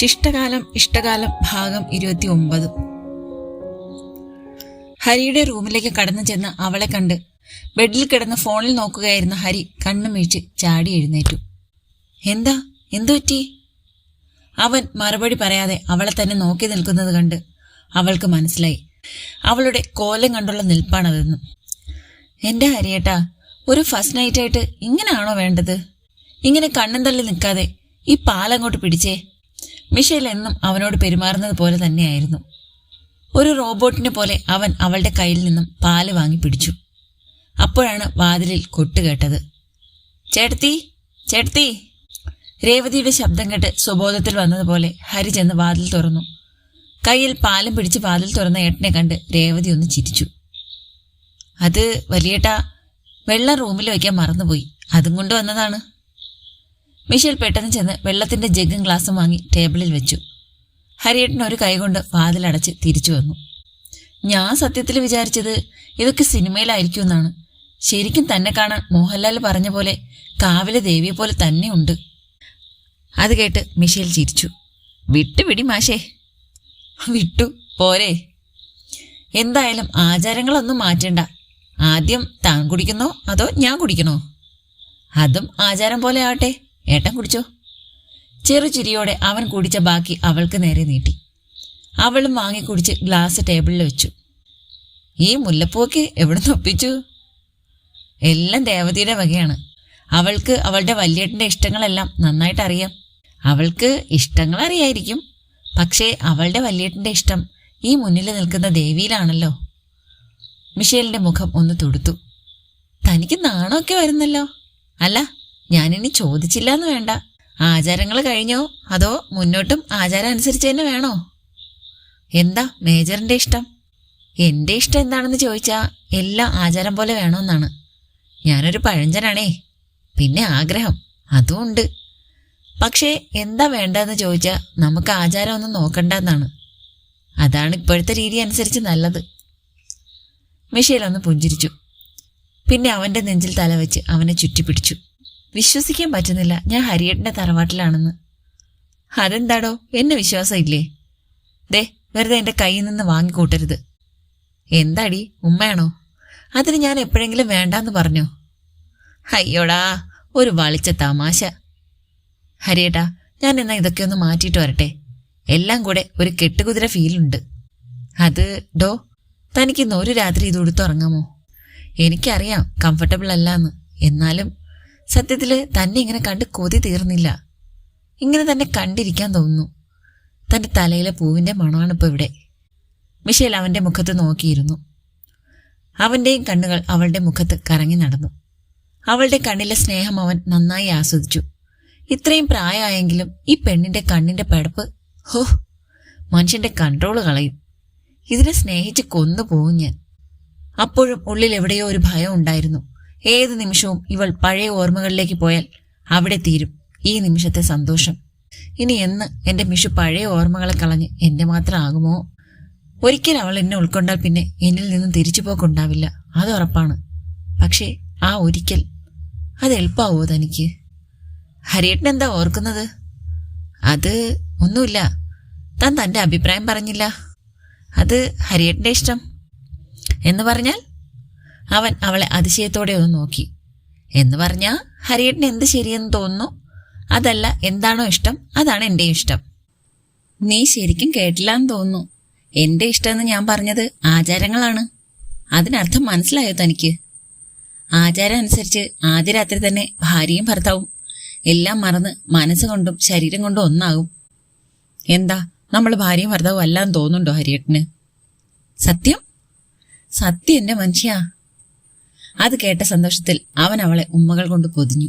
ശിഷ്ടകാലം ഇഷ്ടകാലം ഭാഗം ഇരുപത്തി ഒമ്പത് ഹരിയുടെ റൂമിലേക്ക് കടന്നു ചെന്ന് അവളെ കണ്ട് ബെഡിൽ കിടന്ന് ഫോണിൽ നോക്കുകയായിരുന്ന ഹരി കണ്ണുമീഴ്ച്ച് ചാടി എഴുന്നേറ്റു. എന്താ? എന്തു പറ്റി? അവൻ മറുപടി പറയാതെ അവളെ തന്നെ നോക്കി നിൽക്കുന്നത് കണ്ട് അവൾക്ക് മനസ്സിലായി. അവളുടെ കോലം കണ്ടുള്ള നിൽപ്പാണതെന്നും എന്റെ ഹരിയേട്ടാ ഒരു ഫസ്റ്റ് നൈറ്റ് ആയിട്ട് ഇങ്ങനെയാണോ വേണ്ടത്? ഇങ്ങനെ കണ്ണും തള്ളി നിൽക്കാതെ ഈ പാലങ്ങോട്ട് പിടിച്ചേ. മിഷേൽ എന്നും അവനോട് പെരുമാറുന്നത് പോലെ തന്നെയായിരുന്നു. ഒരു റോബോട്ടിനെ പോലെ അവൻ അവളുടെ കയ്യിൽ നിന്നും പാൽ വാങ്ങി പിടിച്ചു. അപ്പോഴാണ് വാതിലിൽ കൊട്ടുകേട്ടത് ചേട്ടത്തി ചേട്ടത്തി. രേവതിയുടെ ശബ്ദം കേട്ട് സ്വബോധത്തിൽ വന്നതുപോലെ ഹരി ചെന്ന് വാതിൽ തുറന്നു. കയ്യിൽ പാലും പിടിച്ച് വാതിൽ തുറന്ന ഏട്ടനെ കണ്ട് രേവതി ഒന്ന് ചിരിച്ചു. അത് വലിയേട്ടാ വെള്ളം റൂമിൽ വയ്ക്കാൻ മറന്നുപോയി. അതും കൊണ്ട് വന്നതാണ്. മിഷേൽ പെട്ടെന്ന് ചെന്ന് വെള്ളത്തിന്റെ ജഗ്ഗും ഗ്ലാസും വാങ്ങി ടേബിളിൽ വെച്ചു. ഹരിയേട്ടൻ ഒരു കൈകൊണ്ട് വാതിലടച്ച് തിരിച്ചു വന്നു. ഞാൻ സത്യത്തിൽ വിചാരിച്ചത് ഇതൊക്കെ സിനിമയിലായിരിക്കും എന്നാണ്. ശരിക്കും തന്നെ കാണാൻ മോഹൻലാൽ പറഞ്ഞ പോലെ കാവിലെ ദേവിയെ പോലെ തന്നെയുണ്ട് അത് കേട്ട് മിഷേൽ ചിരിച്ചു. വിട്ടുപിടി മാഷേ. വിട്ടു? പോരെ. എന്തായാലും ആചാരങ്ങളൊന്നും മാറ്റണ്ട. ആദ്യം താൻ കുടിക്കുന്നോ അതോ ഞാൻ കുടിക്കണോ? അതും ആചാരം പോലെ ആവട്ടെ. ഏട്ടൻ കുടിച്ചോ? ചെറുചിരിയോടെ അവൻ കുടിച്ച ബാക്കി അവൾക്ക് നേരെ നീട്ടി. അവളും വാങ്ങി കുടിച്ച് ഗ്ലാസ് ടേബിളിൽ വെച്ചു. ഈ മുല്ലപ്പൂക്ക് എവിടെ ഒപ്പിച്ചു? എല്ലാം ദേവതയുടെ വകയാണ്. അവൾക്ക് അവളുടെ വല്യേട്ടന്റെ ഇഷ്ടങ്ങളെല്ലാം നന്നായിട്ട് അറിയാം. അവൾക്ക് ഇഷ്ടങ്ങൾ അറിയായിരിക്കും. പക്ഷേ അവളുടെ വല്യേട്ടന്റെ ഇഷ്ടം ഈ മുന്നിൽ നിൽക്കുന്ന ദേവിയിലാണല്ലോ. മിഷേലിന്റെ മുഖം ഒന്ന് തൊടുത്തു. തനിക്ക് നാണമൊക്കെ വരുന്നല്ലോ. അല്ല ഞാനിനി ചോദിച്ചില്ല എന്ന് വേണ്ട. ആചാരങ്ങൾ കഴിഞ്ഞോ? അതോ മുന്നോട്ടും ആചാരം അനുസരിച്ച് തന്നെ വേണോ? എന്താ മേജറിന്റെ ഇഷ്ടം? എന്റെ ഇഷ്ടം എന്താണെന്ന് ചോദിച്ചാ എല്ലാം ആചാരം പോലെ വേണമെന്നാണ് ഞാനൊരു പഴഞ്ചനാണേ. പിന്നെ ആഗ്രഹം അതും ഉണ്ട്. പക്ഷേ എന്താ വേണ്ടതെന്ന് ചോദിച്ചാൽ നമുക്ക് ആചാരം ഒന്നും നോക്കണ്ടെന്നാണ്. അതാണ് ഇപ്പോഴത്തെ രീതി അനുസരിച്ച് നല്ലത്. മിഷേൽ ഒന്ന് പുഞ്ചിരിച്ചു. പിന്നെ അവന്റെ നെഞ്ചിൽ തലവെച്ച് അവനെ ചുറ്റിപ്പിടിച്ചു. വിശ്വസിക്കാൻ പറ്റുന്നില്ല. ഞാൻ ഹരിയേട്ടന്റെ തറവാട്ടിലാണെന്ന്. അതെന്താടോ? എന്നെ വിശ്വാസം ഇല്ലേ ദേ വെറുതെ എന്റെ കയ്യിൽ നിന്ന് വാങ്ങിക്കൂട്ടരുത്. എന്താടി? ഉമ്മയാണോ? അതിന് ഞാൻ എപ്പോഴെങ്കിലും വേണ്ടാന്ന് പറഞ്ഞോ? അയ്യോടാ ഒരു വളിച്ച തമാശ. ഹരിയേട്ടാ ഞാൻ എന്നാ ഇതൊക്കെ ഒന്ന് മാറ്റിയിട്ട് വരട്ടെ? എല്ലാം കൂടെ ഒരു കെട്ടുകുതിര ഫീലുണ്ട്. അത് ഡോ തനിക്കിന്ന് ഒരു രാത്രി ഇത് ഉടുത്തുറങ്ങാമോ എനിക്കറിയാം കംഫർട്ടബിൾ അല്ലാന്ന്. എന്നാലും സത്യത്തിൽ തന്നെ ഇങ്ങനെ കണ്ട് കൊതി തീർന്നില്ല. ഇങ്ങനെ തന്നെ കണ്ടിരിക്കാൻ തോന്നുന്നു. തന്റെ തലയിലെ പൂവിന്റെ മണമാണ് ഇപ്പോൾ ഇവിടെ. മിഷേൽ അവന്റെ മുഖത്ത് നോക്കിയിരുന്നു. അവന്റെയും കണ്ണുകൾ അവളുടെ മുഖത്ത് കറങ്ങി നടന്നു. അവളുടെ കണ്ണിലെ സ്നേഹം അവൻ നന്നായി ആസ്വദിച്ചു. ഇത്രയും പ്രായമായെങ്കിലും ഈ പെണ്ണിന്റെ കണ്ണിന്റെ പടപ്പ് ഹോ മനുഷ്യന്റെ കൺട്രോൾ കളയും. ഇതിനെ സ്നേഹിച്ച് കൊന്നുപോകും ഞാൻ. അപ്പോഴും ഉള്ളിൽ എവിടെയോ ഒരു ഭയം ഉണ്ടായിരുന്നു. ഏത് നിമിഷവും ഇവൾ പഴയ ഓർമ്മകളിലേക്ക് പോയാൽ അവിടെ തീരും ഈ നിമിഷത്തെ സന്തോഷം. ഇനി എന്ന് എന്റെ മിഷു പഴയ ഓർമ്മകളെ കളഞ്ഞ് എന്റെ മാത്രം ആകുമോ? ഒരിക്കൽ അവൾ എന്നെ ഉൾക്കൊണ്ടാൽ പിന്നെ എന്നിൽ നിന്നും തിരിച്ചു പോക്കുണ്ടാവില്ല അത് ഉറപ്പാണ്. പക്ഷേ ആ ഒരിക്കൽ അത് എളുപ്പാവോ തനിക്ക്? ഹരിയേട്ടൻ എന്താ ഓർക്കുന്നത്? അത് ഒന്നുമില്ല. താൻ തന്റെ അഭിപ്രായം പറഞ്ഞില്ല. അത് ഹരിയേട്ടന്റെ ഇഷ്ടം. എന്ന് പറഞ്ഞാൽ അവൻ അവളെ അതിശയത്തോടെ ഒന്ന് നോക്കി. എന്ന് പറഞ്ഞാ ഹരിയേട്ടന് എന്ത് ശരിയെന്ന് തോന്നുന്നു? അതല്ല എന്താണോ ഇഷ്ടം? അതാണ് എന്റെ ഇഷ്ടം. നീ ശരിക്കും കേട്ടില്ലാന്ന് തോന്നുന്നു. എന്റെ ഇഷ്ടമെന്ന് ഞാൻ പറഞ്ഞത് ആചാരങ്ങളാണ്. അതിനർത്ഥം മനസ്സിലായോ തനിക്ക്? ആചാരം അനുസരിച്ച് ആദ്യ രാത്രി തന്നെ ഭാര്യയും ഭർത്താവും എല്ലാം മറന്ന് മനസ്സുകൊണ്ടും ശരീരം കൊണ്ടും ഒന്നാകും. എന്താ നമ്മൾ ഭാര്യയും ഭർത്താവും അല്ലാന്ന് തോന്നുന്നുണ്ടോ ഹരിയേട്ടന്? സത്യം? സത്യം എന്റെ മനുഷ്യ. അത് കേട്ട സന്തോഷത്തിൽ അവൻ അവളെ ഉമ്മകൾ കൊണ്ട് പൊതിഞ്ഞു.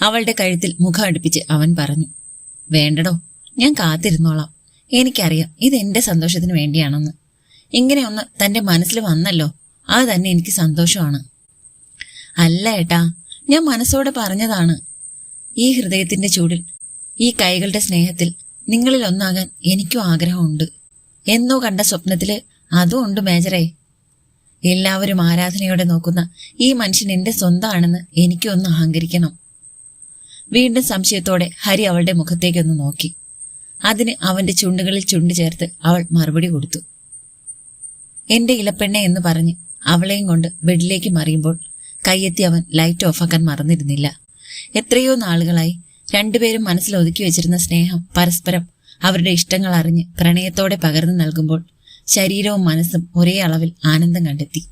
അവളുടെ കഴുത്തിൽ മുഖം അടുപ്പിച്ച് അവൻ പറഞ്ഞു വേണ്ടടോ ഞാൻ കാത്തിരുന്നോളാം. എനിക്കറിയാം ഇത് എന്റെ സന്തോഷത്തിന് വേണ്ടിയാണെന്ന്. ഇങ്ങനെയൊന്ന് തന്റെ മനസ്സിൽ വന്നല്ലോ അത് തന്നെ എനിക്ക് സന്തോഷമാണ്. അല്ല ഏട്ടാ ഞാൻ മനസ്സോടെ പറഞ്ഞതാണ്. ഈ ഹൃദയത്തിന്റെ ചൂടിൽ ഈ കൈകളുടെ സ്നേഹത്തിൽ നിങ്ങളിൽ ഒന്നാകാൻ എനിക്കും ആഗ്രഹമുണ്ട്. എന്നോ കണ്ട സ്വപ്നത്തിൽ അതും ഉണ്ട് മേജറേ. എല്ലാവരും ആരാധനയോടെ നോക്കുന്ന ഈ മനുഷ്യൻ എന്റെ സ്വന്തമാണെന്ന് എനിക്ക് ഒന്ന് അഹങ്കരിക്കണം. വീണ്ടും സംശയത്തോടെ ഹരി അവളുടെ മുഖത്തേക്കൊന്ന് നോക്കി. അതിന് അവന്റെ ചുണ്ടുകളിൽ ചുണ്ടു ചേർത്ത് അവൾ മറുപടി കൊടുത്തു. എന്റെ ഇലപ്പെണ്ണ എന്ന് പറഞ്ഞ് അവളെയും കൊണ്ട് ബെഡിലേക്ക് മറിയുമ്പോൾ കയ്യെത്തി അവൻ ലൈറ്റ് ഓഫാക്കാൻ മറന്നിരുന്നില്ല. എത്രയോ നാളുകളായി രണ്ടുപേരും മനസ്സിൽ ഒതുക്കി വെച്ചിരുന്ന സ്നേഹം പരസ്പരം അവരുടെ ഇഷ്ടങ്ങൾ അറിഞ്ഞ് പ്രണയത്തോടെ പകർന്നു നൽകുമ്പോൾ ശരീരവും മനസ്സും ഒരേ അളവിൽ ആനന്ദം കണ്ടെത്തി.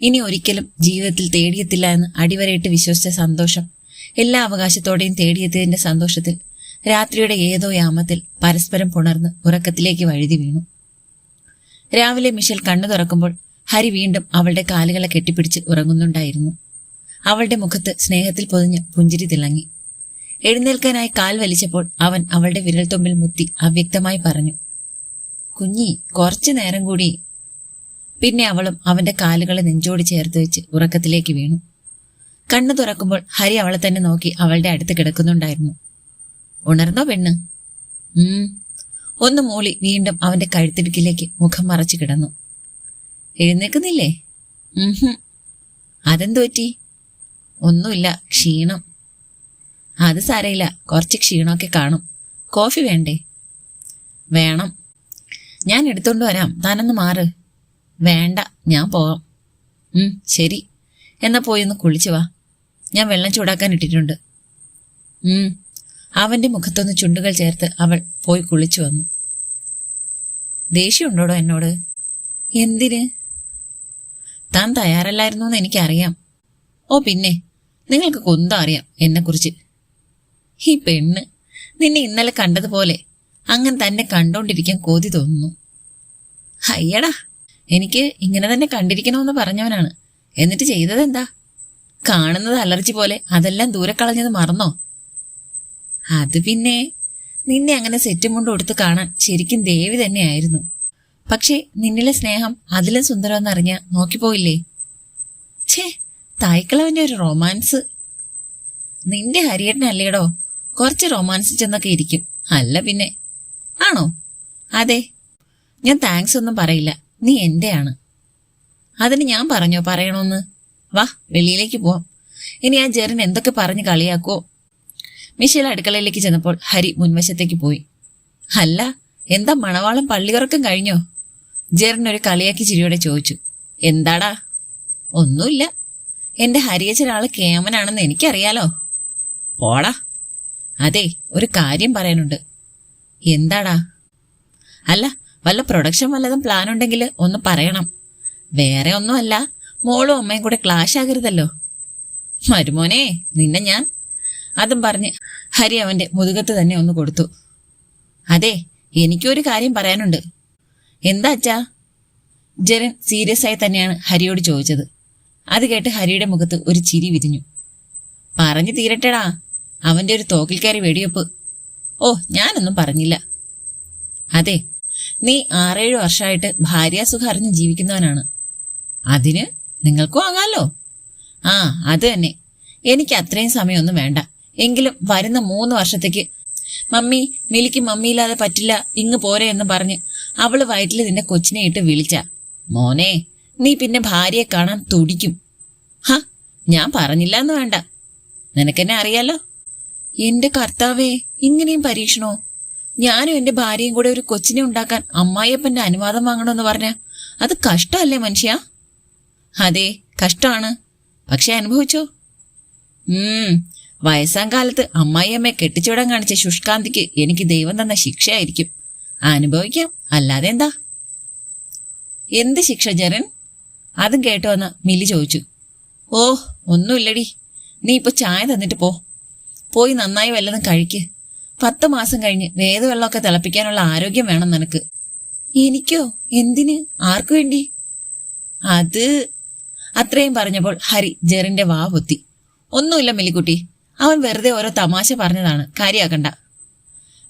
ഇനി ഒരിക്കലും ജീവിതത്തിൽ തേടിയെത്തില്ല എന്ന് അടിവരയിട്ട് വിശ്വസിച്ച സന്തോഷം എല്ലാ അവകാശത്തോടെയും തേടിയെത്തിയതിന്റെ സന്തോഷത്തിൽ രാത്രിയുടെ ഏതോ യാമത്തിൽ പരസ്പരം പുണർന്ന് ഉറക്കത്തിലേക്ക് വഴുതി വീണു. രാവിലെ മിഷൽ കണ്ണു തുറക്കുമ്പോൾ ഹരി വീണ്ടും അവളുടെ കാലുകളെ കെട്ടിപ്പിടിച്ച് ഉറങ്ങുന്നുണ്ടായിരുന്നു. അവളുടെ മുഖത്ത് സ്നേഹത്തിൽ പൊതിഞ്ഞ് പുഞ്ചിരി തിളങ്ങി. എഴുന്നേൽക്കാനായി കാൽ വലിച്ചപ്പോൾ അവൻ അവളുടെ വിരൽത്തുമ്പിൽ മുത്തി അവ്യക്തമായി പറഞ്ഞു കുഞ്ഞി കുറച്ചു നേരം കൂടി. പിന്നെ അവളും അവന്റെ കാലുകളെ നെഞ്ചോട് ചേർത്ത് വെച്ച് ഉറക്കത്തിലേക്ക് വീണു. കണ്ണു തുറക്കുമ്പോൾ ഹരി അവളെ തന്നെ നോക്കി അവളുടെ അടുത്ത് കിടക്കുന്നുണ്ടായിരുന്നു. ഉണർന്നോ പെണ്ണ്? ഉം. ഒന്ന് മൂളി വീണ്ടും അവന്റെ കഴുത്തിടുക്കിലേക്ക് മുഖം മറച്ചു കിടന്നു. എഴുന്നേക്കുന്നില്ലേ അതെന്തു പറ്റി? ഒന്നുമില്ല ക്ഷീണം. അത് സാരയില്ല കുറച്ച് ക്ഷീണമൊക്കെ കാണും. കോഫി വേണ്ടേ? വേണം. ഞാൻ എടുത്തോണ്ട് വരാം. താനൊന്ന് മാറ്. വേണ്ട ഞാൻ പോവാം. ഉം ശരി. എന്നാ പോയി ഒന്ന് കുളിച്ചു വാ. ഞാൻ വെള്ളം ചൂടാക്കാൻ ഇട്ടിട്ടുണ്ട്. ഉം അവന്റെ മുഖത്തൊന്ന് ചുണ്ടുകൾ ചേർത്ത് അവൾ പോയി കുളിച്ചു വന്നു. ദേഷ്യമുണ്ടോടോ എന്നോട്? എന്തിന്? താൻ തയ്യാറല്ലായിരുന്നു എന്ന് എനിക്കറിയാം. ഓ പിന്നെ. നിങ്ങൾക്ക് കൊന്തം അറിയാം എന്നെക്കുറിച്ച്. ഈ പെണ്ണ് നിന്നെ ഇന്നലെ കണ്ടതുപോലെ അങ്ങനെ തന്നെ കണ്ടോണ്ടിരിക്കാൻ കോതി തോന്നുന്നു. അയ്യടാ എനിക്ക് ഇങ്ങനെ തന്നെ കണ്ടിരിക്കണമെന്ന് പറഞ്ഞവനാണ്. എന്നിട്ട് ചെയ്തതെന്താ? കാണുന്നത് അലർജി പോലെ അതെല്ലാം ദൂരെ കളഞ്ഞത് മറന്നോ? അത് പിന്നെ നിന്നെ അങ്ങനെ സെറ്റും കൊണ്ട് കൊടുത്ത് കാണാൻ ശരിക്കും ദേവി തന്നെയായിരുന്നു. പക്ഷേ നിന്നിലെ സ്നേഹം അതിലും സുന്ദരമെന്നറിഞ്ഞ നോക്കിപ്പോയില്ലേ? ഛേ തായ്ക്കളവന്റെ ഒരു റൊമാൻസ്. നിന്റെ ഹരിയേട്ടനല്ലേടോ കുറച്ച് റൊമാൻസ് ചെന്നൊക്കെ ഇരിക്കും. അല്ല പിന്നെ ആണോ? അതെ. ഞാൻ താങ്ക്സ് ഒന്നും പറയില്ല. നീ എന്റെയാണ്. അതിന് ഞാൻ പറഞ്ഞോ? പറയണോന്ന്? വാ വെളിയിലേക്ക് പോവാം. ഇനി ആ ജെറിൻ എന്തൊക്കെ പറഞ്ഞ് കളിയാക്കോ മിഷേൽ അടുക്കളയിലേക്ക് ചെന്നപ്പോൾ ഹരി മുൻവശത്തേക്ക് പോയി. അല്ല എന്താ മണവാളം പള്ളിയുറക്കം കഴിഞ്ഞോ? ജെറിൻ ഒരു കളിയാക്കി ചിരിയോടെ ചോദിച്ചു. എന്താടാ? ഒന്നുമില്ല. എന്റെ ഹരിയച്ചനാൾ കേമനാണെന്ന് എനിക്കറിയാലോ. പോടാ. അതെ ഒരു കാര്യം പറയാനുണ്ട്. എന്താടാ? അല്ല വല്ല പ്രൊഡക്ഷൻ വല്ലതും പ്ലാൻ ഉണ്ടെങ്കിൽ ഒന്ന് പറയണം. വേറെ ഒന്നുമല്ല മോളും അമ്മയും കൂടെ ക്ലാഷ് ആകരുതല്ലോ. മരുമോനെ നിന്നെ ഞാൻ? അതും പറഞ്ഞ് ഹരി അവന്റെ മുതുകത്ത് തന്നെ ഒന്ന് കൊടുത്തു. അതെ എനിക്കൊരു കാര്യം പറയാനുണ്ട്. എന്താ അച്ഛാ? ജരൻ സീരിയസ് ആയി തന്നെയാണ് ഹരിയോട് ചോദിച്ചത്. അത് കേട്ട് ഹരിയുടെ മുഖത്ത് ഒരു ചിരി വിരിഞ്ഞു. പറഞ്ഞു തീരട്ടെടാ അവന്റെ ഒരു തോക്കിൽ കയറി വെടിവെപ്പ്. ഓ ഞാനൊന്നും പറഞ്ഞില്ല. അതെ നീ ആറേഴ് വർഷമായിട്ട് ഭാര്യാസുഖം അറിഞ്ഞ് ജീവിക്കുന്നവനാണ്. അതിന് നിങ്ങൾക്കും ആകാലോ? ആ അത് തന്നെ. എനിക്ക് അത്രയും സമയമൊന്നും വേണ്ട. എങ്കിലും വരുന്ന മൂന്ന് വർഷത്തേക്ക് മമ്മി മിലിക്ക് മമ്മിയില്ലാതെ പറ്റില്ല ഇങ്ങ് പോരെ എന്ന് പറഞ്ഞ് അവൾ വയറ്റിൽ നിന്റെ കൊച്ചിനെ ഇട്ട് വിളിച്ച. മോനെ നീ പിന്നെ ഭാര്യയെ കാണാൻ തുടിക്കും. ഹ ഞാൻ പറഞ്ഞില്ല എന്ന് വേണ്ട. നിനക്കെന്നെ അറിയാലോ? എന്റെ കർത്താവേ ഇങ്ങനെയും പരീക്ഷണോ? ഞാനും എന്റെ ഭാര്യയും കൂടെ ഒരു കൊച്ചിനെ ഉണ്ടാക്കാൻ അമ്മായിയപ്പന്റെ അനുവാദം വാങ്ങണമെന്ന് പറഞ്ഞ അത് കഷ്ടമല്ലേ മനുഷ്യ? അതെ കഷ്ടമാണ്. പക്ഷെ അനുഭവിച്ചോ? ഉം വയസ്സാം കാലത്ത് അമ്മായിയമ്മയെ കെട്ടിച്ചുവിടാൻ കാണിച്ച ശുഷ്കാന്തിക്ക് എനിക്ക് ദൈവം തന്ന ശിക്ഷയായിരിക്കും. അനുഭവിക്കാം അല്ലാതെ എന്താ? എന്ത് ശിക്ഷ ജരൻ അതും കേട്ടോന്ന് മിലി ചോദിച്ചു. ഓ ഒന്നുമില്ലടി. നീ ഇപ്പൊ ചായ തന്നിട്ട് പോ. പോയി നന്നായി വല്ലതും കഴിക്ക്. പത്ത് മാസം കഴിഞ്ഞ് വേദവെള്ളമൊക്കെ തിളപ്പിക്കാനുള്ള ആരോഗ്യം വേണം നിനക്ക്. എനിക്കോ? എന്തിന്? ആർക്കു വേണ്ടി? അത് അത്രയും പറഞ്ഞപ്പോൾ ഹരി ജെറിന്റെ വാ പൊത്തി. ഒന്നുമില്ല മിലിക്കുട്ടി അവൻ വെറുതെ ഓരോ തമാശ പറഞ്ഞതാണ്. കാര്യാക്കണ്ട.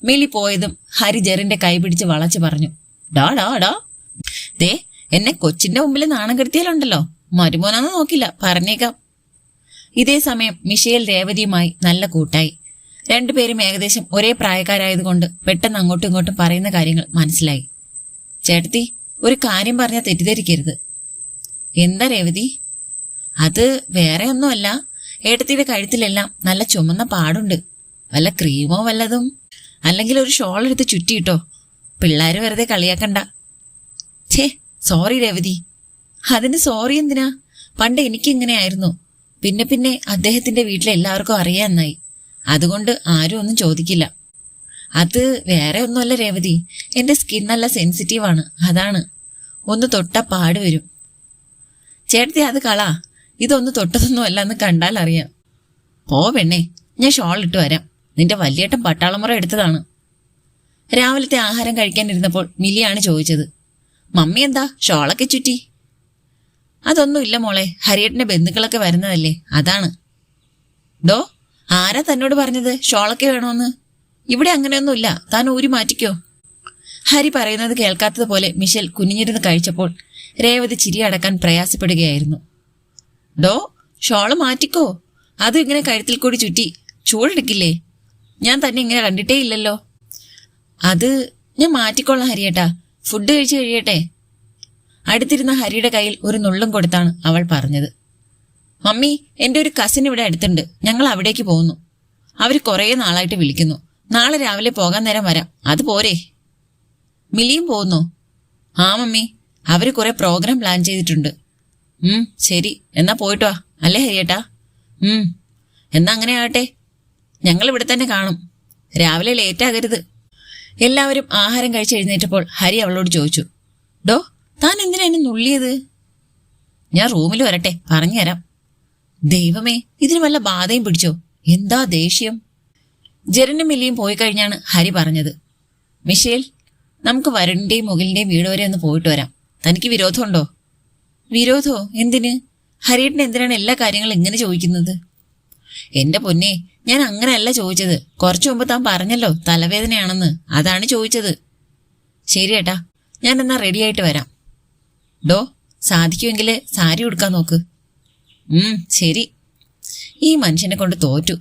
മിലി പോയതും ഹരി ജെറിന്റെ കൈ പിടിച്ച് വളച്ചു പറഞ്ഞു. ഡാ ഡാ ഡാ. ദേ എന്നെ കൊച്ചിന്റെ മുമ്പിൽ നാണം കെടുത്തിയാലുണ്ടല്ലോ. മരുമോനാന്ന് നോക്കില്ല. പറഞ്ഞേക്കാം. ഇതേ സമയം മിഷേൽ രേവതിയുമായി നല്ല കൂട്ടായി. രണ്ടുപേരും ഏകദേശം ഒരേ പ്രായക്കാരായതുകൊണ്ട് പെട്ടെന്ന് അങ്ങോട്ടും ഇങ്ങോട്ടും പറയുന്ന കാര്യങ്ങൾ മനസ്സിലായി. ചേട്ടത്തി ഒരു കാര്യം പറഞ്ഞാൽ തെറ്റിദ്ധരിക്കരുത്. എന്താ രേവതി? അത് വേറെ ഒന്നുമല്ല. ഏട്ടത്തിയുടെ കഴുത്തിലെല്ലാം നല്ല ചുമന്ന പാടുണ്ട്. വല്ല ക്രീമോ വല്ലതും? അല്ലെങ്കിൽ ഒരു ഷോൾ എടുത്ത് ചുറ്റിയിട്ടോ? പിള്ളേര് വെറുതെ കളിയാക്കണ്ട. ഛേ സോറി രേവതി. അതിന് സോറി എന്തിനാ? പണ്ട് എനിക്കിങ്ങനെയായിരുന്നു. പിന്നെ പിന്നെ അദ്ദേഹത്തിന്റെ വീട്ടിലെ എല്ലാവർക്കും അറിയാന്നായി അതുകൊണ്ട് ആരും ഒന്നും ചോദിക്കില്ല. അത് വേറെ ഒന്നുമല്ല രേവതി. എന്റെ സ്കിൻ നല്ല സെൻസിറ്റീവാണ് അതാണ്. ഒന്ന് തൊട്ട പാട് വരും. ചേട്ടത്തി അത് കളാ. ഇതൊന്ന് തൊട്ടതൊന്നും അല്ല എന്ന് കണ്ടാൽ അറിയാം. പോ പെണ്ണേ ഞാൻ ഷോൾ ഇട്ട് വരാം. നിന്റെ വലിയേട്ടൻ പട്ടാളമുറ എടുത്തതാണ്. രാവിലത്തെ ആഹാരം കഴിക്കാനിരുന്നപ്പോൾ മിലിയാണ് ചോദിച്ചത്. മമ്മി എന്താ? ഷോളൊക്കെ ചുറ്റി. അതൊന്നുമില്ല മോളെ. ഹരിയേട്ടന്റെ ബന്ധുക്കളൊക്കെ വരുന്നതല്ലേ. അതാണ്. ഡോ ആരാ തന്നോട് പറഞ്ഞത്? ഷോളൊക്കെ വേണോന്ന്? ഇവിടെ അങ്ങനെയൊന്നുമില്ല. താൻ ഊരി മാറ്റിക്കോ. ഹരി പറയുന്നത് കേൾക്കാത്തതുപോലെ മിഷൽ കുനിഞ്ഞിരുന്ന് കഴിച്ചപ്പോൾ രേവതി ചിരി അടക്കാൻ പ്രയാസപ്പെടുകയായിരുന്നു. ഡോ ഷോൾ മാറ്റിക്കോ. അതും ഇങ്ങനെ കഴുത്തിൽ കൂടി ചുറ്റി ചൂടെടുക്കില്ലേ? ഞാൻ തന്നെ ഇങ്ങനെ കണ്ടിട്ടേ ഇല്ലല്ലോ അത് ഞാൻ മാറ്റിക്കൊള്ളാം ഹരിയേട്ടാ. ഫുഡ് കഴിച്ചു കഴിയട്ടെ. അടുത്തിരുന്ന ഹരിയുടെ കയ്യിൽ ഒരു നുള്ളും കൊടുത്താണ് അവൾ പറഞ്ഞത്. മമ്മി എന്റെ ഒരു കസിൻ ഇവിടെ അടുത്തുണ്ട്. ഞങ്ങൾ അവിടേക്ക് പോകുന്നു. അവർ കുറേ നാളായിട്ട് വിളിക്കുന്നു. നാളെ രാവിലെ പോകാൻ നേരം വരാം. അത് പോരെ. മിലിയും പോകുന്നു. ആ മമ്മി. അവർ കുറെ പ്രോഗ്രാം പ്ലാൻ ചെയ്തിട്ടുണ്ട്. ഉം ശരി. എന്നാ പോയിട്ടോ അല്ലേ ഹരിയേട്ടാ? ഉം. എന്നാ അങ്ങനെ ആകട്ടെ. ഞങ്ങൾ ഇവിടെ തന്നെ കാണും. രാവിലെ ലേറ്റ് ആകരുത്. എല്ലാവരും ആഹാരം കഴിച്ച് എഴുന്നേറ്റപ്പോൾ ഹരി അവളോട് ചോദിച്ചു. ഡോ താൻ എന്തിനാ എന്നെ നുള്ളിയത്? ഞാൻ റൂമിൽ വരട്ടെ പറഞ്ഞുതരാം. ദൈവമേ ഇതിന് വല്ല ബാധയും പിടിച്ചോ? എന്താ ദേഷ്യം? ജെറിനും മില്ലിയും പോയി കഴിഞ്ഞാണ് ഹരി പറഞ്ഞത്. മിഷേൽ നമുക്ക് വരുണിന്റെയും മുകിലിന്റെയും വീട് വരെ ഒന്ന് പോയിട്ട് വരാം. തനിക്ക് വിരോധമുണ്ടോ? വിരോധോ? എന്തിന്? ഹരിയേട്ടൻ എന്തിനാണ് എല്ലാ കാര്യങ്ങളും ഇങ്ങനെ ചോദിക്കുന്നത്? എന്റെ പൊന്നെ ഞാൻ അങ്ങനെയല്ല ചോദിച്ചത്. കുറച്ചു മുമ്പ് താൻ പറഞ്ഞല്ലോ തലവേദനയാണെന്ന്. അതാണ് ചോദിച്ചത്. ശരി ഏട്ടാ ഞാൻ എന്നാ റെഡി ആയിട്ട് വരാം. ഡോ സാധിക്കുമെങ്കിൽ സാരി ഉടുക്കാൻ നോക്ക്. ഉം ശരി. ഈ മനുഷ്യനെ കൊണ്ട് തോറ്റു.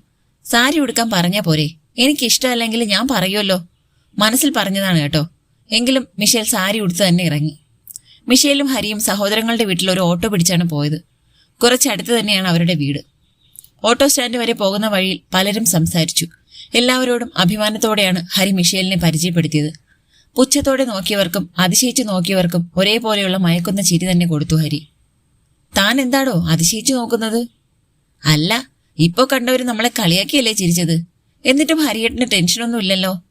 സാരി ഉടുക്കാൻ പറഞ്ഞാ പോരെ. എനിക്കിഷ്ടമല്ലെങ്കിൽ ഞാൻ പറയുമല്ലോ മനസ്സിൽ പറഞ്ഞതാണ് കേട്ടോ. എങ്കിലും മിഷേൽ സാരി ഉടുത്ത് തന്നെ ഇറങ്ങി. മിഷേലും ഹരിയും സഹോദരങ്ങളുടെ വീട്ടിൽ ഒരു ഓട്ടോ പിടിച്ചാണ് പോയത്. കുറച്ചടുത്ത് തന്നെയാണ് അവരുടെ വീട്. ഓട്ടോ സ്റ്റാൻഡ് വരെ പോകുന്ന വഴിയിൽ പലരും സംസാരിച്ചു. എല്ലാവരോടും അഭിമാനത്തോടെയാണ് ഹരി മിഷേലിനെ പരിചയപ്പെടുത്തിയത്. പുച്ഛത്തോടെ നോക്കിയവർക്കും അതിശയിച്ചു നോക്കിയവർക്കും ഒരേപോലെയുള്ള മയക്കുന്ന ചിരി തന്നെ കൊടുത്തു ഹരി. താൻ എന്താടോ അതിശയിച്ചു നോക്കുന്നത്? അല്ല ഇപ്പോ കണ്ടവര് നമ്മളെ കളിയാക്കിയല്ലേ ചിരിച്ചത്? എന്നിട്ടും ഹരിയേട്ടന് ടെൻഷനൊന്നും ഇല്ലല്ലോ.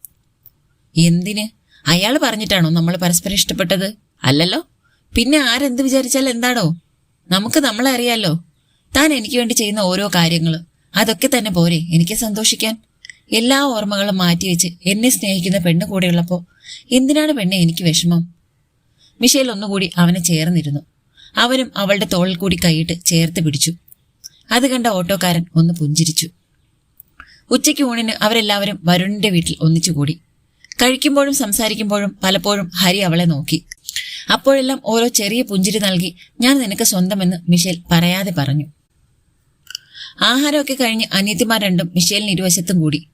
എന്തിന്? അയാൾ പറഞ്ഞിട്ടാണോ നമ്മൾ പരസ്പരം ഇഷ്ടപ്പെട്ടത്? അല്ലല്ലോ. പിന്നെ ആരെന്ത് വിചാരിച്ചാൽ എന്താടോ? നമുക്ക് നമ്മളെ അറിയാലോ. താൻ എനിക്ക് വേണ്ടി ചെയ്യുന്ന ഓരോ കാര്യങ്ങൾ അതൊക്കെ തന്നെ പോരെ എനിക്ക് സന്തോഷിക്കാൻ. എല്ലാ ഓർമ്മകളും മാറ്റിവെച്ച് എന്നെ സ്നേഹിക്കുന്ന പെണ്ണ് കൂടെയുള്ളപ്പോൾ എന്തിനാണ് പെണ്ണെ എനിക്ക് വിഷമം? മിഷേൽ ഒന്നുകൂടി അവനെ ചേർന്നിരുന്നു. അവരും അവളുടെ തോളിൽ കൂടി കൈയിട്ട് ചേർത്ത് പിടിച്ചു. അത് കണ്ട ഓട്ടോക്കാരൻ ഒന്ന് പുഞ്ചിരിച്ചു. ഉച്ചയ്ക്ക് ഊണിന് അവരെല്ലാവരും വരുണിന്റെ വീട്ടിൽ ഒന്നിച്ചുകൂടി കഴിക്കുമ്പോഴും സംസാരിക്കുമ്പോഴും പലപ്പോഴും ഹരി അവളെ നോക്കി. അപ്പോഴെല്ലാം ഓരോ ചെറിയ പുഞ്ചിരി നൽകി ഞാൻ നിനക്ക് സ്വന്തമെന്ന് മിഷേൽ പറയാതെ പറഞ്ഞു. ആഹാരമൊക്കെ കഴിഞ്ഞ് അനിയത്തിമാർ രണ്ടും മിഷേലിന് ഇരുവശത്തും കൂടി.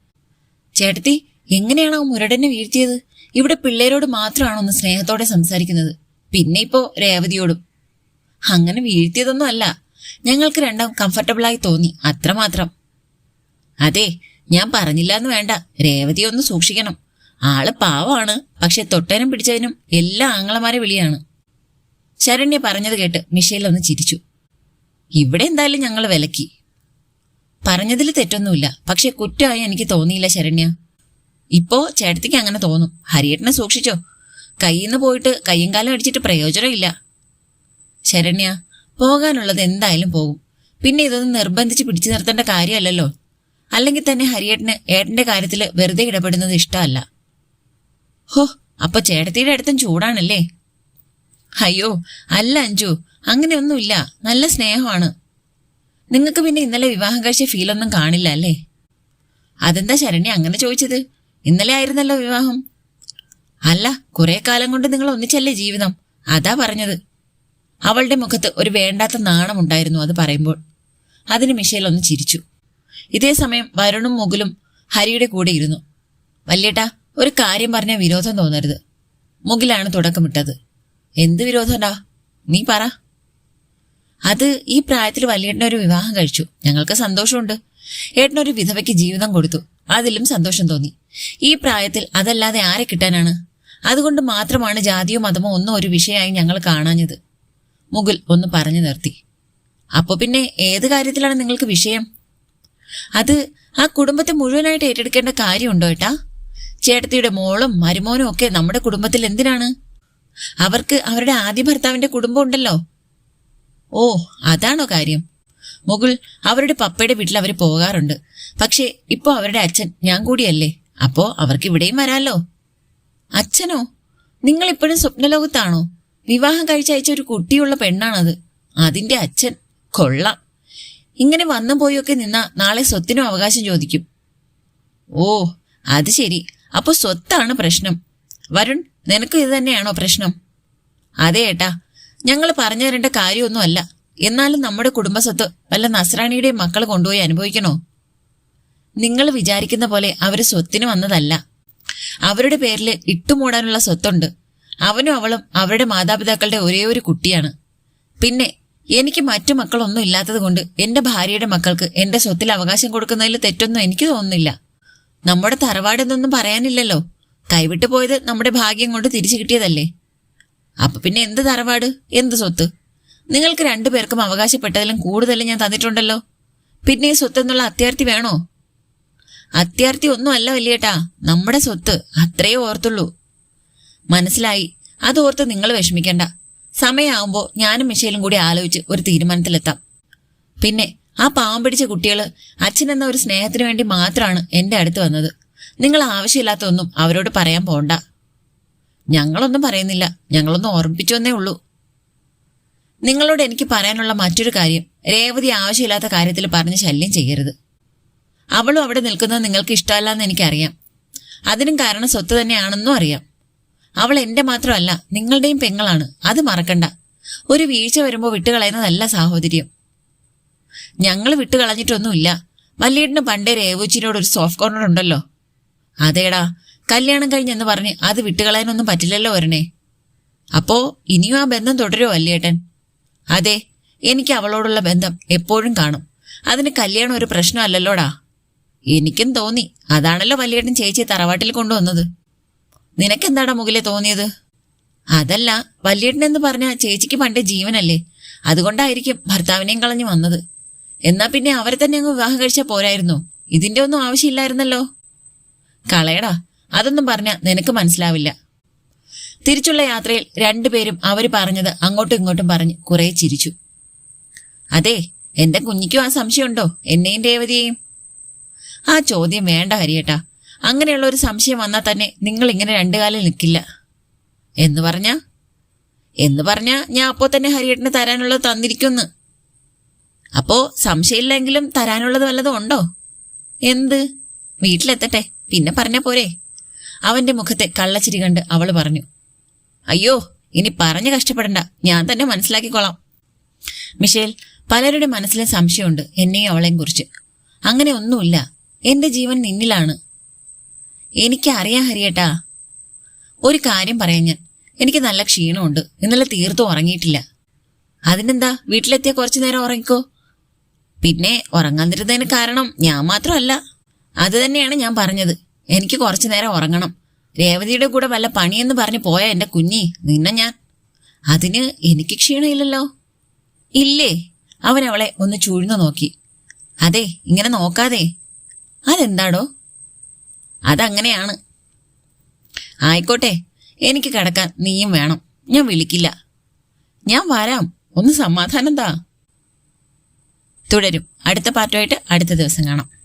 ചേട്ടത്തി എങ്ങനെയാണ് ആ മുരടനെ വീഴ്ത്തിയത്? ഇവിടെ പിള്ളേരോട് മാത്രമാണോ ഒന്ന് സ്നേഹത്തോടെ സംസാരിക്കുന്നത്? പിന്നെ ഇപ്പോ രേവതിയോടും. അങ്ങനെ വീഴ്ത്തിയതൊന്നും അല്ല. ഞങ്ങൾക്ക് രണ്ടാം കംഫർട്ടബിളായി തോന്നി അത്രമാത്രം അതെ ഞാൻ പറഞ്ഞില്ല എന്ന് വേണ്ട. രേവതി ഒന്ന് സൂക്ഷിക്കണം. ആൾ പാവമാണ് പക്ഷെ തൊട്ടനും പിടിച്ചതിനും എല്ലാ ആങ്ങളമാരെ വിളിയാണ്. ശരണ്യ പറഞ്ഞത് കേട്ട് മിഷേൽ ഒന്ന് ചിരിച്ചു. ഇവിടെ എന്തായാലും ഞങ്ങൾ വിലക്കി. പറഞ്ഞതിൽ തെറ്റൊന്നുമില്ല പക്ഷെ കുറ്റമായി എനിക്ക് തോന്നിയില്ല ശരണ്യ. ഇപ്പോ ചേട്ടത്തിക്ക് അങ്ങനെ തോന്നും. ഹരിയേട്ടനെ സൂക്ഷിച്ചോ. കയ്യിൽ നിന്ന് പോയിട്ട് കയ്യും കാലം അടിച്ചിട്ട് പ്രയോജനമില്ല. ശരണ്യ പോകാനുള്ളത് എന്തായാലും പോകും. പിന്നെ ഇതൊന്നും നിർബന്ധിച്ച് പിടിച്ചു നിർത്തേണ്ട കാര്യമല്ലല്ലോ. അല്ലെങ്കിൽ തന്നെ ഹരിയേട്ടന് ഏട്ടന്റെ കാര്യത്തിൽ വെറുതെ ഇടപെടുന്നത് ഇഷ്ടമല്ല. ഹോ അപ്പൊ ചേട്ടത്തിയുടെ അടുത്തും ചൂടാണല്ലേ? അയ്യോ അല്ല അഞ്ചു അങ്ങനെയൊന്നുമില്ല. നല്ല സ്നേഹമാണ്. നിങ്ങൾക്ക് പിന്നെ ഇന്നലെ വിവാഹം കഴിച്ച ഫീലൊന്നും കാണില്ല അല്ലേ? അതെന്താ ശരണ്യ അങ്ങനെ ചോദിച്ചത്? ഇന്നലെ ആയിരുന്നല്ലോ വിവാഹം. അല്ല കുറെ കാലം കൊണ്ട് നിങ്ങൾ ഒന്നിച്ചല്ലേ ജീവിതം? അതാ പറഞ്ഞത്. അവളുടെ മുഖത്ത് ഒരു വേണ്ടാത്ത നാണമുണ്ടായിരുന്നു അത് പറയുമ്പോൾ. അതിന് മിഷേൽ ഒന്ന് ചിരിച്ചു. ഇതേ സമയം വരുണും മുകുലും ഹരിയുടെ കൂടെ ഇരുന്നു. വല്യേട്ടാ ഒരു കാര്യം പറഞ്ഞ വിരോധം തോന്നരുത്. മുകിലാണ് തുടക്കമിട്ടത്. എന്ത് വിരോധണ്ടാ? നീ പറ. അത് ഈ പ്രായത്തിൽ വല്യേട്ടനൊരു വിവാഹം കഴിച്ചു. ഞങ്ങൾക്ക് സന്തോഷമുണ്ട്. ഏട്ടനൊരു വിധവയ്ക്ക് ജീവിതം കൊടുത്തു. അതിലും സന്തോഷം തോന്നി. ഈ പ്രായത്തിൽ അതല്ലാതെ ആരെ കിട്ടാനാണ്? അതുകൊണ്ട് മാത്രമാണ് ജാതിയോ മതമോ ഒന്നും ഒരു വിഷയമായി ഞങ്ങൾ കാണാഞ്ഞത്. മുകുൽ ഒന്ന് പറഞ്ഞു നിർത്തി. അപ്പോൾ പിന്നെ ഏത് കാര്യത്തിലാണ് നിങ്ങൾക്ക് വിഷയം? അത് ആ കുടുംബത്തെ മുഴുവനായിട്ട് ഏറ്റെടുക്കേണ്ട കാര്യമുണ്ടോ ഏട്ടാ? ചേട്ടത്തിയുടെ മോളും മരുമോനും ഒക്കെ നമ്മുടെ കുടുംബത്തിൽ എന്തിനാണ്? അവർക്ക് അവരുടെ ആദ്യ ഭർത്താവിന്റെ കുടുംബം ഉണ്ടല്ലോ. ഓ അതാണോ കാര്യം? മുകുൾ അവരുടെ പപ്പയുടെ വീട്ടിൽ അവർ പോകാറുണ്ട്. പക്ഷേ ഇപ്പോ അവരുടെ അച്ഛൻ ഞാൻ കൂടിയല്ലേ? അപ്പോ അവർക്ക് ഇവിടെയും വരാമല്ലോ അച്ഛനോ? നിങ്ങൾ ഇപ്പോഴും സ്വപ്നലോകത്താണോ? വിവാഹം കഴിച്ചയച്ച ഒരു കുട്ടിയുള്ള പെണ്ണാണത്. അതിന്റെ അച്ഛൻ കൊള്ളാം. ഇങ്ങനെ വന്നു പോയൊക്കെ നിന്ന നാളെ സ്വത്തിനും അവകാശം ചോദിക്കും. ഓ അത് ശരി. അപ്പൊ സ്വത്താണ് പ്രശ്നം. വരുൺ നിനക്ക് ഇത് തന്നെയാണോ പ്രശ്നം? അതെ ഏട്ടാ. ഞങ്ങൾ പറഞ്ഞു തരേണ്ട കാര്യമൊന്നുമല്ല. എന്നാലും നമ്മുടെ കുടുംബസ്വത്ത് വല്ല നസ്രാണിയുടെയും മക്കൾ കൊണ്ടുപോയി അനുഭവിക്കണോ? നിങ്ങൾ വിചാരിക്കുന്ന പോലെ അവർ സ്വത്തിന് വന്നതല്ല. അവരുടെ പേരിൽ ഇട്ടുമൂടാനുള്ള സ്വത്തുണ്ട്. അവനും അവളും അവരുടെ മാതാപിതാക്കളുടെ ഒരേ ഒരു കുട്ടിയാണ്. പിന്നെ എനിക്ക് മറ്റു മക്കളൊന്നും ഇല്ലാത്തത് കൊണ്ട് എന്റെ ഭാര്യയുടെ മക്കൾക്ക് എന്റെ സ്വത്തിൽ അവകാശം കൊടുക്കുന്നതിൽ തെറ്റൊന്നും എനിക്ക് തോന്നുന്നില്ല. നമ്മുടെ തറവാടെന്നൊന്നും പറയാനില്ലല്ലോ. കൈവിട്ടു പോയത് നമ്മുടെ ഭാഗ്യം കൊണ്ട് തിരിച്ചു കിട്ടിയതല്ലേ? അപ്പൊ പിന്നെ എന്ത് തറവാട്? എന്ത് സ്വത്ത്? നിങ്ങൾക്ക് രണ്ടുപേർക്കും അവകാശപ്പെട്ടതിലും കൂടുതൽ ഞാൻ തന്നിട്ടുണ്ടല്ലോ. പിന്നെ ഈ സ്വത്ത് എന്നുള്ള അത്യാർത്ഥി വേണോ? അത്യാർത്ഥി ഒന്നും അല്ല വലിയേട്ടാ. നമ്മുടെ സ്വത്ത് അത്രയേ ഓർത്തുള്ളൂ. മനസ്സിലായി. അത് ഓർത്ത് നിങ്ങൾ വിഷമിക്കണ്ട. സമയമാവുമ്പോൾ ഞാനും മിഷേലും കൂടി ആലോചിച്ച് ഒരു തീരുമാനത്തിലെത്താം. പിന്നെ ആ പാവം പിടിച്ച കുട്ടികൾ അച്ഛൻ എന്ന ഒരു സ്നേഹത്തിന് വേണ്ടി മാത്രമാണ് എന്റെ അടുത്ത് വന്നത്. നിങ്ങൾ ആവശ്യമില്ലാത്ത ഒന്നും അവരോട് പറയാൻ പോണ്ട. ഞങ്ങളൊന്നും പറയുന്നില്ല. ഞങ്ങളൊന്നും ഓർമ്മിപ്പിച്ചു ഉള്ളൂ. നിങ്ങളോട് എനിക്ക് പറയാനുള്ള മറ്റൊരു കാര്യം രേവതി ആവശ്യമില്ലാത്ത കാര്യത്തിൽ പറഞ്ഞ് ശല്യം ചെയ്യരുത്. അവളും അവിടെ നിൽക്കുന്നത് നിങ്ങൾക്ക് ഇഷ്ടമല്ലെന്ന് എനിക്കറിയാം. അതിനും കാരണം സ്വത്ത് തന്നെയാണെന്നും അറിയാം. അവൾ എന്റെ മാത്രമല്ല നിങ്ങളുടെയും പെങ്ങളാണ്. അത് മറക്കണ്ട. ഒരു വീഴ്ച വരുമ്പോൾ വിട്ടുകളയുന്നതല്ല സാഹോദര്യം. ഞങ്ങൾ വിട്ടുകളഞ്ഞിട്ടൊന്നുമില്ല. വല്യേട്ടന് പണ്ടേ രേവൂച്ചിനോട് ഒരു സോഫ്റ്റ് കോർണർ ഉണ്ടല്ലോ. അതേടാ കല്യാണം കഴിഞ്ഞെന്ന് പറഞ്ഞ് അത് വിട്ടുകളയാനൊന്നും പറ്റില്ലല്ലോ വരണേ. അപ്പോ ഇനിയും ആ ബന്ധം തുടരുമോ വല്യേട്ടൻ അതെ എനിക്ക് അവളോടുള്ള ബന്ധം എപ്പോഴും കാണും. അതിന് കല്യാണം ഒരു പ്രശ്നമല്ലല്ലോടാ? എനിക്കും തോന്നി. അതാണല്ലോ വലിയേട്ടൻ ചേച്ചി തറവാട്ടിൽ കൊണ്ടുവന്നത്. നിനക്കെന്താടാ മുകിലെ തോന്നിയത്? അതല്ല എന്ന് പറഞ്ഞ ചേച്ചിക്ക് പണ്ട് ജീവനല്ലേ? അതുകൊണ്ടായിരിക്കും ഭർത്താവിനെയും കളഞ്ഞു വന്നത്. എന്നാ പിന്നെ അവരെ തന്നെ അങ്ങ് വിവാഹം കഴിച്ചാൽ പോരായിരുന്നു. ഇതിന്റെ ഒന്നും ആവശ്യമില്ലായിരുന്നല്ലോ. കളയടാ അതൊന്നും പറഞ്ഞ നിനക്ക് മനസ്സിലാവില്ല. തിരിച്ചുള്ള യാത്രയിൽ രണ്ടുപേരും അവർ പറഞ്ഞത് അങ്ങോട്ടും ഇങ്ങോട്ടും പറഞ്ഞ് കുറെ ചിരിച്ചു. അതെ എന്റെ കുഞ്ഞിക്കും ആ സംശയമുണ്ടോ? എന്നെയും രേവതിയെയും? ആ ചോദ്യം വേണ്ട ഹരിയേട്ടാ. അങ്ങനെയുള്ള ഒരു സംശയം വന്നാൽ തന്നെ നിങ്ങൾ ഇങ്ങനെ രണ്ടു നിൽക്കില്ല. എന്ന് പറഞ്ഞ? എന്ന് പറഞ്ഞ ഞാൻ അപ്പോ തന്നെ ഹരിയേട്ടന് തരാനുള്ളത് തന്നിരിക്കുന്നു. അപ്പോ സംശയമില്ലെങ്കിലും തരാനുള്ളത് വല്ലതും ഉണ്ടോ? എന്ത്? വീട്ടിലെത്തട്ടെ. പിന്നെ പറഞ്ഞ പോരെ. അവന്റെ മുഖത്തെ കള്ളച്ചിരി കണ്ട് അവൾ പറഞ്ഞു. അയ്യോ ഇനി പറഞ്ഞു കഷ്ടപ്പെടണ്ട. ഞാൻ തന്നെ മനസ്സിലാക്കിക്കോളാം. മിഷേൽ പലരുടെ മനസ്സിലെ സംശയമുണ്ട് എന്നെയും അവളെയും കുറിച്ച്. അങ്ങനെ ഒന്നുമില്ല. എന്റെ ജീവൻ നിന്നിലാണ്. എനിക്കറിയാം ഹരിയേട്ടാ. ഒരു കാര്യം പറയാൻ ഞാൻ. എനിക്ക് നല്ല ക്ഷീണമുണ്ട്. ഇന്നലെ തീർത്തും ഉറങ്ങിയിട്ടില്ല. അതിനെന്താ? വീട്ടിലെത്തിയ കുറച്ചു നേരം ഉറങ്ങിക്കോ? പിന്നെ ഉറങ്ങാതിരുന്നതിന് കാരണം ഞാൻ മാത്രമല്ല. അത് തന്നെയാണ് ഞാൻ പറഞ്ഞത്. എനിക്ക് കുറച്ചു നേരം ഉറങ്ങണം. രേവതിയുടെ കൂടെ വല്ല പണിയെന്ന് പറഞ്ഞു പോയ എന്റെ കുഞ്ഞി നിന്നെ ഞാൻ. അതിന് എനിക്ക് ക്ഷീണമില്ലല്ലോ ഇല്ലേ? അവൻ അവളെ ഒന്ന് ചൂഴ്ന്നു നോക്കി. അതെ ഇങ്ങനെ നോക്കാതെ. അതെന്താടോ? അതങ്ങനെയാണ്. ആയിക്കോട്ടെ എനിക്ക് കിടക്കാൻ നീയും വേണം. ഞാൻ വിളിക്കില്ല. ഞാൻ വരാം. ഒന്ന് സമാധാനം താ. തുടരും. അടുത്ത പാർട്ടുമായിട്ട് അടുത്ത ദിവസം കാണാം.